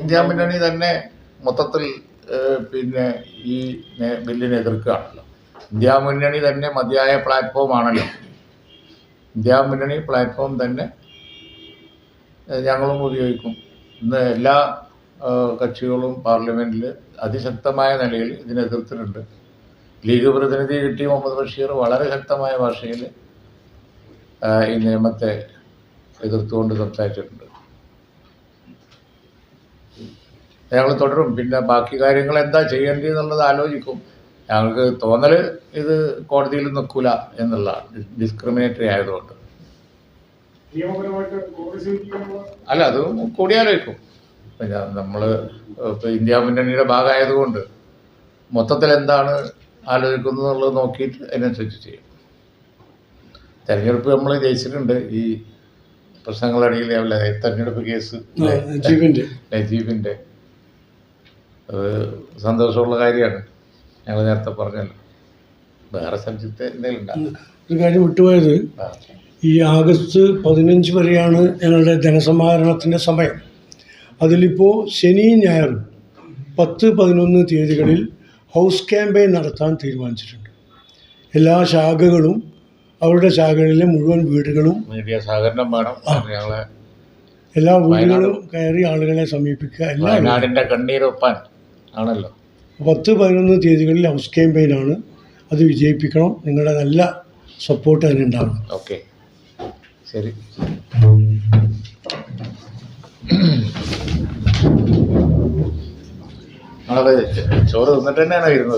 India മുന്നണി തന്നെ മൊത്തത്തിൽ പിന്നെ ഈ ബില്ലിനെ എതിർക്കുകയാണല്ലോ. ഇന്ത്യ മുന്നണി തന്നെ മതിയായ പ്ലാറ്റ്ഫോം ആണല്ലോ. ഇന്ത്യ മുന്നണി പ്ലാറ്റ്ഫോം തന്നെ ഞങ്ങളും ഉപയോഗിക്കും. ഇന്ന് എല്ലാ കക്ഷികളും പാർലമെന്റിൽ അതിശക്തമായ നിലയിൽ ഇതിനെ എതിർത്തിട്ടുണ്ട്. ലീഗ് പ്രതിനിധി കിട്ടിയ മുഹമ്മദ് ബഷീർ വളരെ ശക്തമായ ഭാഷയിൽ ഈ നിയമത്തെ എതിർത്തുകൊണ്ട് സംസാരിച്ചിട്ടുണ്ട്. ഞങ്ങൾ തുടരും. പിന്നെ ബാക്കി കാര്യങ്ങൾ എന്താ ചെയ്യേണ്ടത് എന്നുള്ളത് ആലോചിക്കും. ഞങ്ങൾക്ക് തോന്നൽ ഇത് കോടതിയിൽ നിൽക്കൂല എന്നുള്ള ഡിസ്ക്രിമിനേറ്ററി ആയതുകൊണ്ട്. അല്ല അത് കൂടിയാലോചിക്കും പിന്നെ നമ്മൾ ഇപ്പോൾ ഇന്ത്യ മുന്നണിയുടെ ഭാഗമായതുകൊണ്ട് മൊത്തത്തിൽ എന്താണ് ആലോചിക്കുന്നത് എന്നുള്ളത് നോക്കിയിട്ട് അതിനനുസരിച്ച് ചെയ്യും. തെരഞ്ഞെടുപ്പ് നമ്മൾ ജയിച്ചിട്ടുണ്ട്. ഈ പ്രശ്നങ്ങളടിയിൽ അല്ല തെരഞ്ഞെടുപ്പ് കേസ് നജീബിന്റെ നജീബിന്റെ അത് സന്തോഷമുള്ള കാര്യമാണ്. ഞങ്ങൾ നേരത്തെ പറഞ്ഞല്ലോ. വേറെ സബ്ജക്ട് എന്തെങ്കിലും ഒരു കാര്യം വിട്ടുപോയത്. ഈ ആഗസ്റ്റ് പതിനഞ്ച് വരെയാണ് ഞങ്ങളുടെ ധനസമാഹരണത്തിന്റെ സമയം. അതിലിപ്പോൾ ശനി ഞായർ പത്ത് പതിനൊന്ന് തീയതികളിൽ ഹൗസ് ക്യാമ്പയിൻ നടത്താൻ തീരുമാനിച്ചിട്ടുണ്ട്. എല്ലാ ശാഖകളും അവരുടെ ശാഖകളിലെ മുഴുവൻ വീടുകളും സഹകരണം വേണം. ഞങ്ങളെ എല്ലാ വീടുകളും കയറി ആളുകളെ സമീപിക്കുക. എല്ലാ വയനാടിന്റെ കണ്ണീരൊപ്പാൻ ആണല്ലോ. പത്ത് പതിനൊന്ന് തീയതികളിൽ ഹൗസ് ക്യാമ്പയിനാണ് അത് വിജയിപ്പിക്കണം. നിങ്ങളുടെ നല്ല സപ്പോർട്ട് അതിനുണ്ടാവണം ഓക്കെ. ശരി. ചോറ് തിന്നിട്ട് തന്നെയാണോ ഇരുന്നത്?